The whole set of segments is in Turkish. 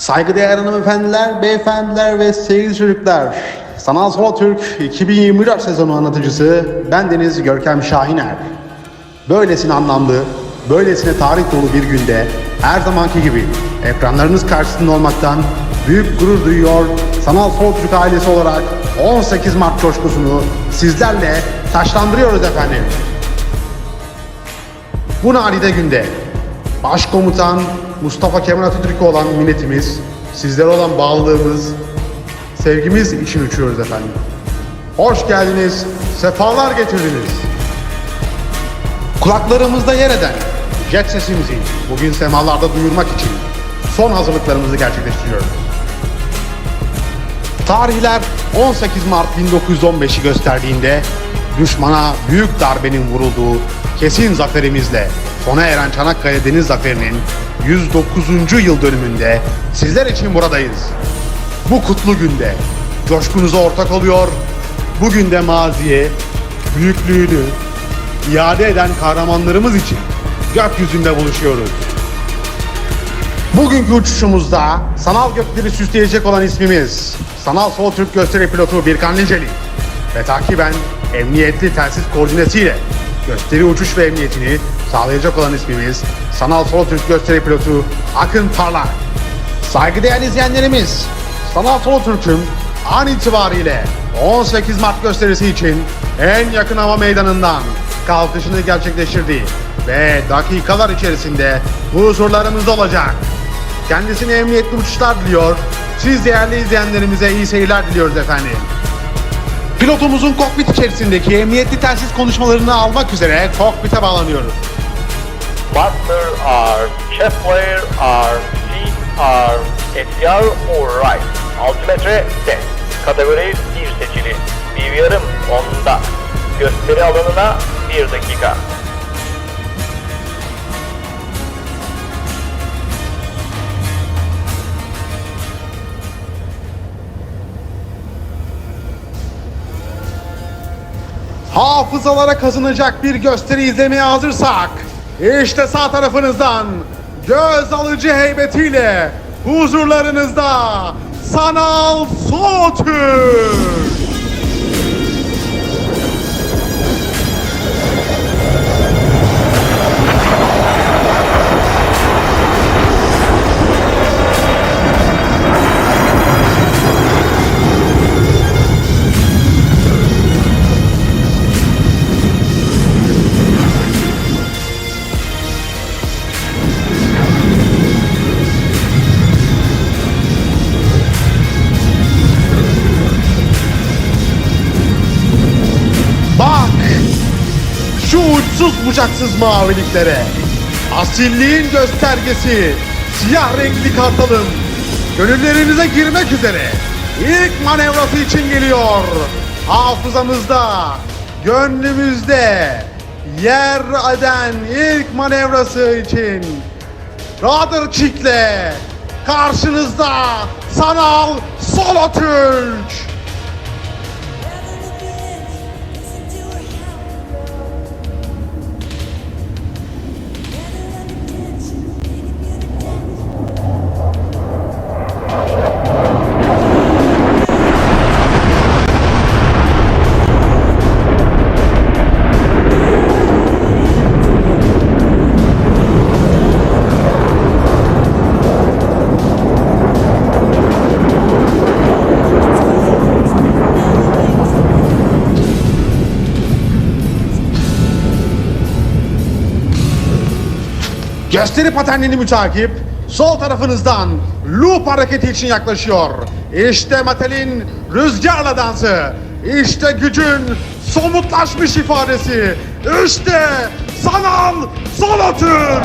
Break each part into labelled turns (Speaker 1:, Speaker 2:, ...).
Speaker 1: Saygıdeğer hanımefendiler, beyefendiler ve sevgili çocuklar. Sanal Solo Türk 2024 sezonu anlatıcısı ben Deniz Görkem Şahiner. Böylesine anlamlı, böylesine tarih dolu bir günde her zamanki gibi ekranlarınız karşısında olmaktan büyük gurur duyuyor. Sanal Solo Türk ailesi olarak 18 Mart coşkusunu sizlerle taşlandırıyoruz efendim. Bu nadide günde Başkomutan Mustafa Kemal Atatürk'e olan minnetimiz, sizlere olan bağlılığımız, sevgimiz için uçuyoruz efendim. Hoş geldiniz, sefalar getirdiniz. Kulaklarımızda yer eden jet sesimizi bugün semalarda duyurmak için son hazırlıklarımızı gerçekleştiriyoruz. Tarihler 18 Mart 1915'i gösterdiğinde düşmana büyük darbenin vurulduğu kesin zaferimizle sona eren Çanakkale Deniz Zaferi'nin 109. yıl dönümünde sizler için buradayız. Bu kutlu günde coşkunuza ortak oluyor, bugün de maziye, büyüklüğünü iade eden kahramanlarımız için gökyüzünde buluşuyoruz. Bugünkü uçuşumuzda sanal gökleri süsleyecek olan ismimiz Sanal Sol Türk Gösteri Pilotu Birkan Niceli ve takiben emniyetli telsiz koordinesiyle gösteri uçuş ve emniyetini sağlayacak olan ismimiz Sanal Sol Türk Gösteri Pilotu Akın Parlak. Saygıdeğer izleyenlerimiz, Sanal Sol Türk'ün an itibariyle 18 Mart gösterisi için en yakın hava meydanından kalkışını gerçekleştirdi ve dakikalar içerisinde huzurlarımızda olacak. Kendisine emniyetli uçuşlar diliyor. Siz değerli izleyenlerimize iyi seyirler diliyoruz efendim. Pilotumuzun kokpit içerisindeki emniyetli telsiz konuşmalarını almak üzere kokpite bağlanıyoruz.
Speaker 2: Master R, chef player R, seat R, SCR or right. Altimetre set. Kategori 1 seçili. BVR'ım onda. Gösteri alanına 1 dakika.
Speaker 1: Hafızalara kazınacak bir gösteri izlemeye hazırsak, işte sağ tarafınızdan göz alıcı heybetiyle huzurlarınızda Sanal Soğutür. Uçsuz bucaksız maviliklere. Asilliğin göstergesi. Siyah renkli kartalım. Gönüllerinize girmek üzere. İlk manevrası için geliyor. Hafızamızda, gönlümüzde yer eden ilk manevrası için. Radar Çik'le karşınızda Sanal Solo Türk. Gösteri paternini mütakip sol tarafınızdan loop hareketi için yaklaşıyor. İşte Mattel'in rüzgarla dansı. İşte gücün somutlaşmış ifadesi. İşte sanal solo Türk.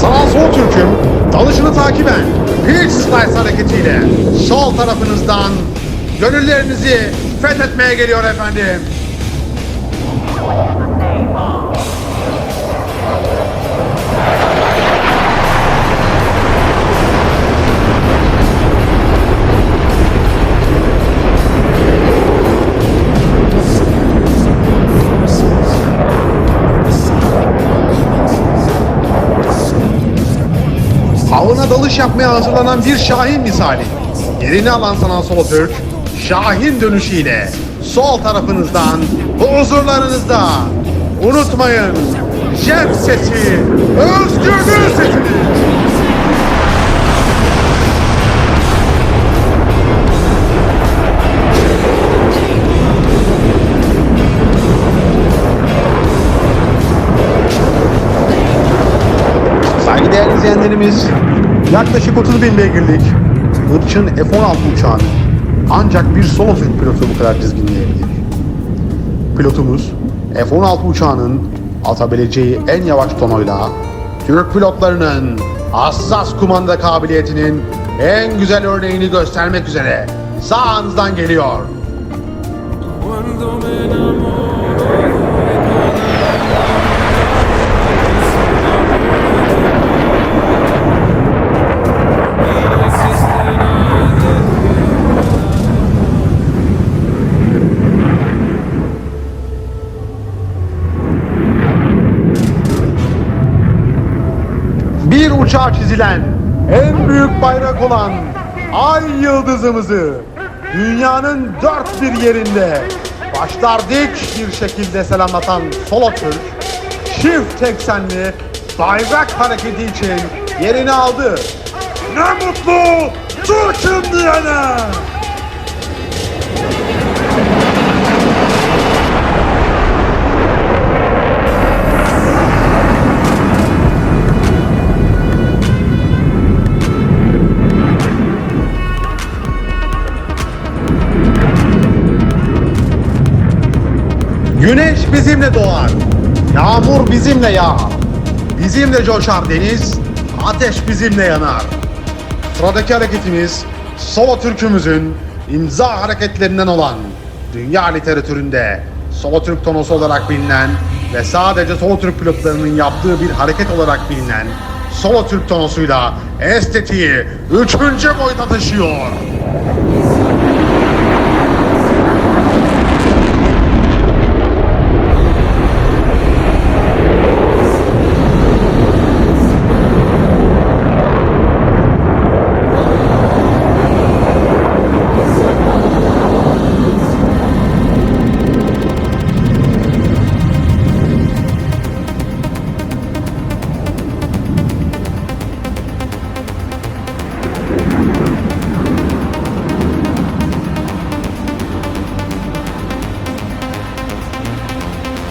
Speaker 1: Sanal Sol Türk'ün dalışını takiben Pitch Slice hareketiyle sol tarafınızdan gönüllerinizi fethetmeye geliyor efendim. Havuna dalış yapmaya hazırlanan bir şahin misali. Yerini alan sanan Solberg, şahin dönüşüyle sol tarafınızdan, huzurlarınızda. Unutmayın, jet sesi, özgürlüğün sesidir. İzleyenlerimiz, yaklaşık 30 bin beygirlik Irç'ın F-16 uçağını ancak bir solo Türk pilotu bu kadar dizginleyebilir. Pilotumuz F-16 uçağının atabileceği en yavaş tonoyla Türk pilotlarının hassas kumanda kabiliyetinin en güzel örneğini göstermek üzere sağınızdan geliyor.
Speaker 3: Cuando me enamoro
Speaker 1: uçağa çizilen en büyük bayrak olan ay yıldızımızı dünyanın dört bir yerinde başlar bir şekilde selamlatan Solo Türk çift eksenli bayrak hareketi için yerini aldı. Ne mutlu Türk'üm diyene! Güneş bizimle doğar. Yağmur bizimle yağar. Bizimle coşar deniz. Ateş bizimle yanar. Sıradaki hareketimiz Solo Türk'ümüzün imza hareketlerinden olan dünya literatüründe Solo Türk tonosu olarak bilinen ve sadece Solo Türk pilotlarının yaptığı bir hareket olarak bilinen Solo Türk tonosuyla estetiği üçüncü boyuta taşıyor.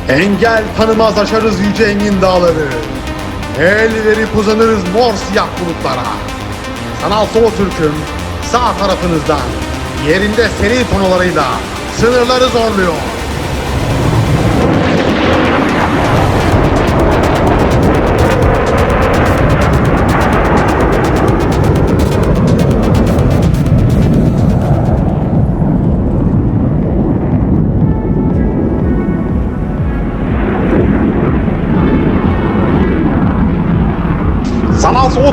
Speaker 1: Engel tanımaz aşarız yüce engin dağları. El verip uzanırız mor siyah bulutlara. Sanal Solo Türk'üm sağ tarafınızdan yerinde seri tonolarıyla sınırları zorluyor.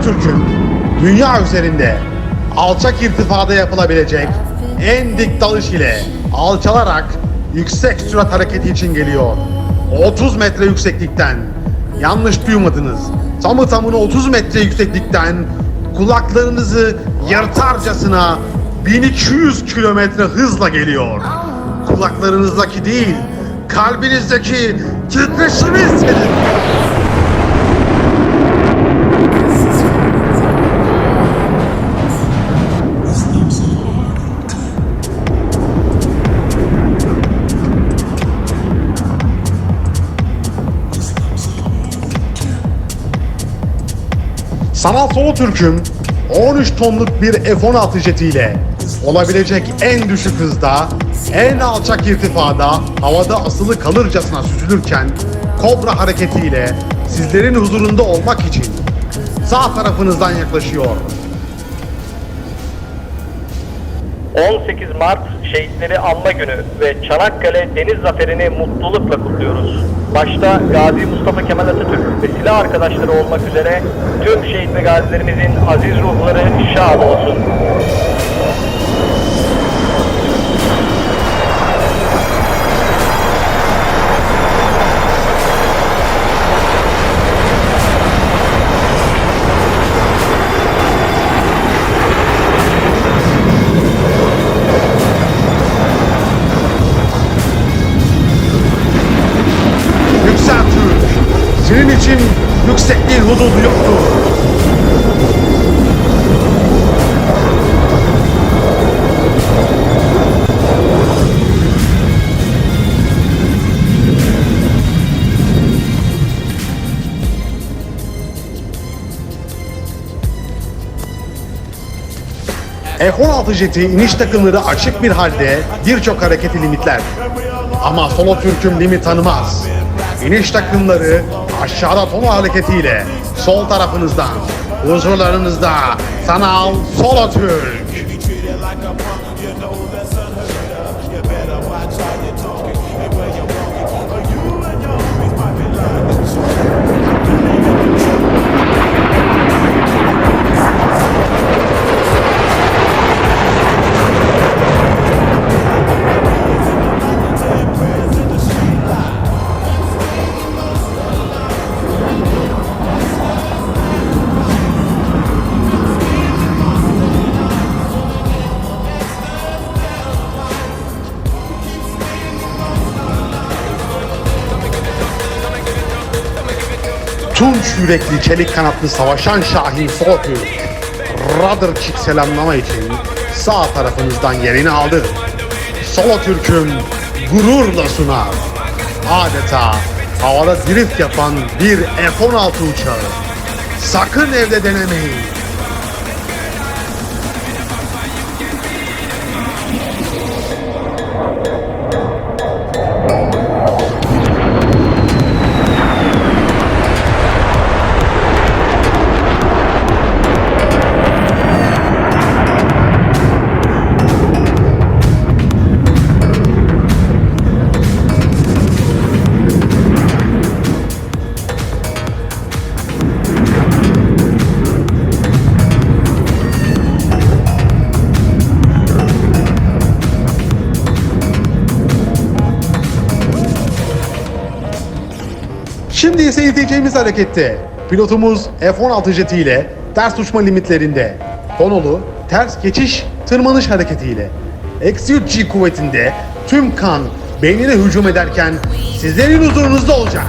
Speaker 1: Türk'ün dünya üzerinde alçak irtifada yapılabilecek en dik dalış ile alçalarak yüksek sürat hareketi için geliyor. 30 metre yükseklikten yanlış duymadınız. Tamı tamına 30 metre yükseklikten kulaklarınızı yırtarcasına 1200 kilometre hızla geliyor. Kulaklarınızdaki değil, kalbinizdeki titreşimi hissedin. Sanal Solo Türk'üm 13 tonluk bir F-16 jetiyle olabilecek en düşük hızda, en alçak irtifada, havada asılı kalırcasına süzülürken Kobra hareketiyle sizlerin huzurunda olmak için sağ tarafınızdan yaklaşıyor.
Speaker 2: 18 Mart Şehitleri Anma Günü ve Çanakkale Deniz Zaferi'ni mutlulukla kutluyoruz. Başta Gazi Mustafa Kemal Atatürk ve silah arkadaşları olmak üzere tüm şehit ve gazilerimizin aziz ruhları şad olsun.
Speaker 1: F-16 jeti iniş takımları açık bir halde birçok hareketi limitler. Ama solo Türk'üm limit tanımaz. İniş takımları aşağıda tono hareketiyle sol tarafınızdan, huzurlarınızda sanal solo Türk. Yürekli çelik kanatlı savaşan Şahin Rudder Kick selamlama için sağ tarafınızdan yerini aldı. Solo Türk'üm gururla sunar. Adeta havada drift yapan bir F-16 uçağı. Sakın evde denemeyin. Şimdi ise izleyeceğimiz harekette pilotumuz F-16 jetiyle ters uçma limitlerinde. Tonolu ters geçiş tırmanış hareketiyle. Eksi 3 G kuvvetinde tüm kan beynine hücum ederken sizlerin huzurunuzda olacak.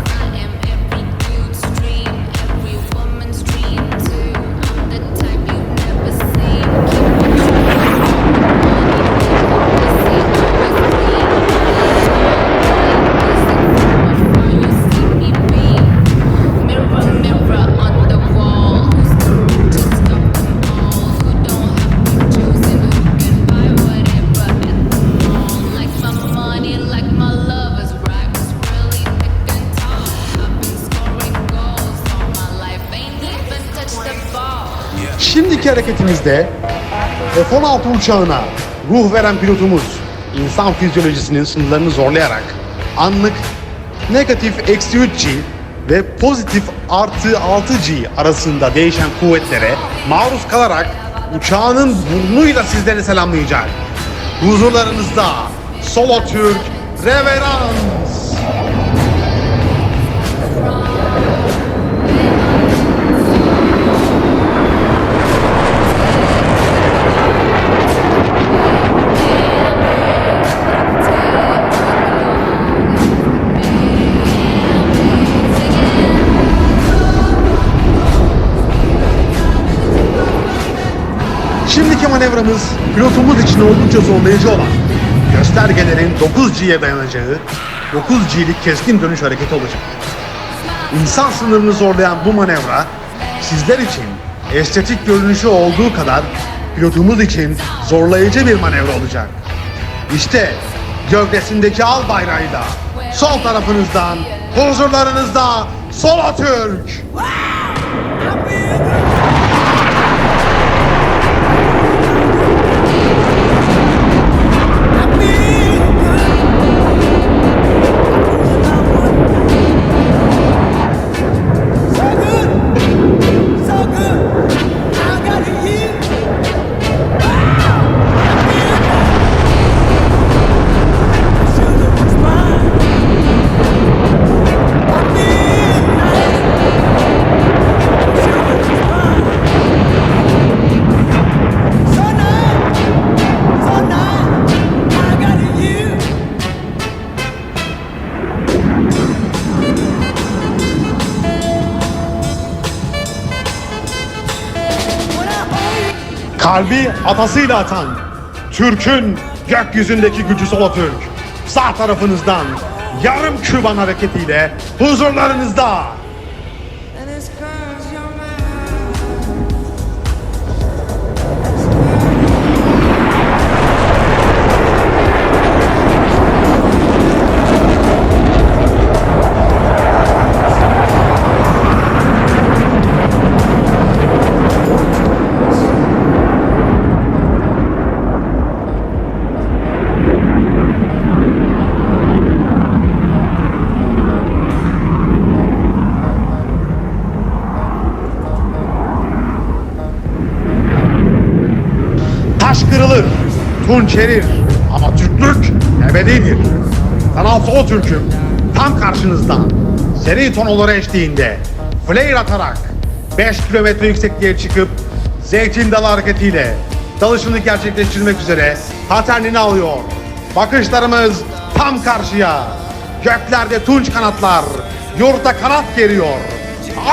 Speaker 1: Şimdiki hareketimizde F-16 uçağına ruh veren pilotumuz insan fizyolojisinin sınırlarını zorlayarak anlık negatif eksi 3G ve pozitif artı 6G arasında değişen kuvvetlere maruz kalarak uçağının burnuyla sizleri selamlayacak. Huzurlarınızda Solo Türk Reverans. Pilotumuz için oldukça zorlayıcı olan göstergelerin 9G'ye dayanacağı 9G'lik keskin dönüş hareketi olacak. İnsan sınırını zorlayan bu manevra sizler için estetik görünüşü olduğu kadar pilotumuz için zorlayıcı bir manevra olacak. İşte gövdesindeki al bayrağıyla sol tarafınızdan huzurlarınızda Solo Türk. Kalbi atasıyla atan, Türk'ün gökyüzündeki gücü Solo Türk. Sağ tarafınızdan yarım küban hareketiyle huzurlarınızda. Tunç erir ama Türklük ebedidir. Sanal Solo Türk'üm tam karşınızda. Seri tonoları eşliğinde flare atarak 5 kilometre yüksekliğe çıkıp Zeytin Dalı hareketiyle dalışını gerçekleştirmek üzere paternini alıyor. Bakışlarımız tam karşıya. Göklerde tunç kanatlar, yurda kanat geriyor.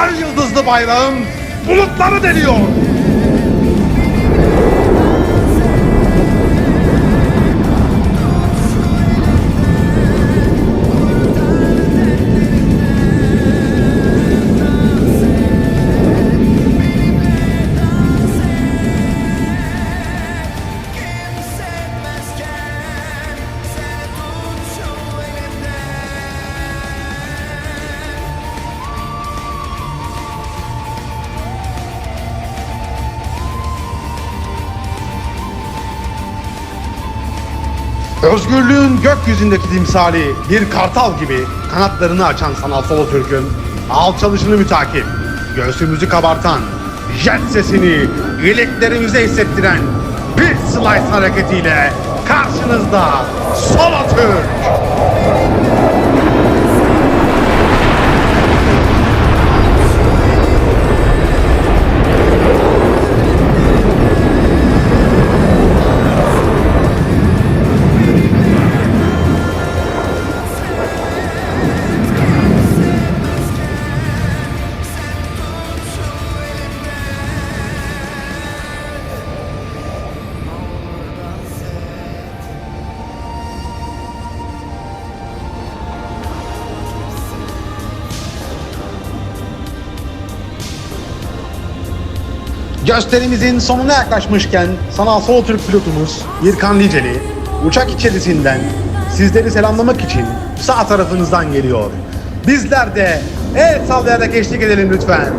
Speaker 1: Ay yıldızlı bayrağım bulutları deliyor. Özgürlüğün gökyüzündeki timsali bir kartal gibi kanatlarını açan sanal solo Türk'ün alçalışını mütakip, göğsümüzü kabartan, jet sesini iliklerimize hissettiren bir slice hareketiyle karşınızda Solo Türk. Gösterimizin sonuna yaklaşmışken sanal solo Türk pilotumuz Birkan Liceli uçak içerisinden sizleri selamlamak için sağ tarafınızdan geliyor. Bizler de el sallayarak eşlik edelim lütfen.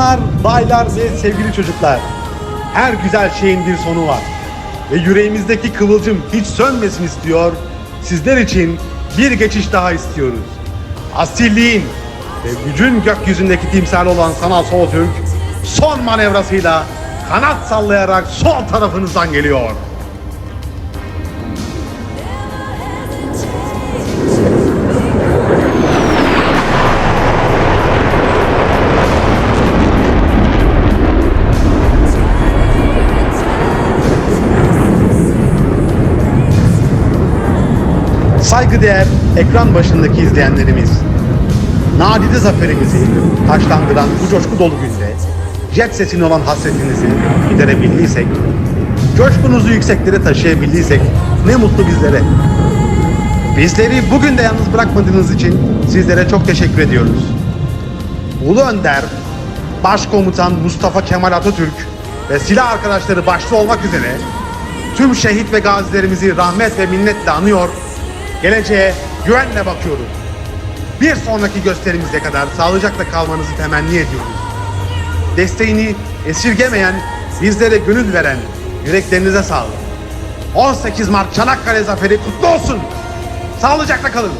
Speaker 1: Bayanlar, baylar ve sevgili çocuklar. Her güzel şeyin bir sonu var. Ve yüreğimizdeki kıvılcım hiç sönmesin istiyor. Sizler için bir geçiş daha istiyoruz. Asilliğin ve gücün gökyüzündeki timsali olan Sanal Sol Türk son manevrasıyla kanat sallayarak sol tarafınızdan geliyor. Saygıdeğer ekran başındaki izleyenlerimiz, nadide zaferimizi taşlandıran bu coşku dolu günde jet sesine olan hasretinizi giderebildiysek, coşkunuzu yükseklere taşıyabildiysek ne mutlu bizlere. Bizleri bugün de yalnız bırakmadığınız için sizlere çok teşekkür ediyoruz. Ulu Önder, Başkomutan Mustafa Kemal Atatürk ve silah arkadaşları başta olmak üzere tüm şehit ve gazilerimizi rahmet ve minnetle anıyor, geleceğe güvenle bakıyoruz. Bir sonraki gösterimize kadar sağlıcakla kalmanızı temenni ediyoruz. Desteğini esirgemeyen, bizlere gönül veren yüreklerinize sağlık. 18 Mart Çanakkale Zaferi kutlu olsun. Sağlıcakla kalın.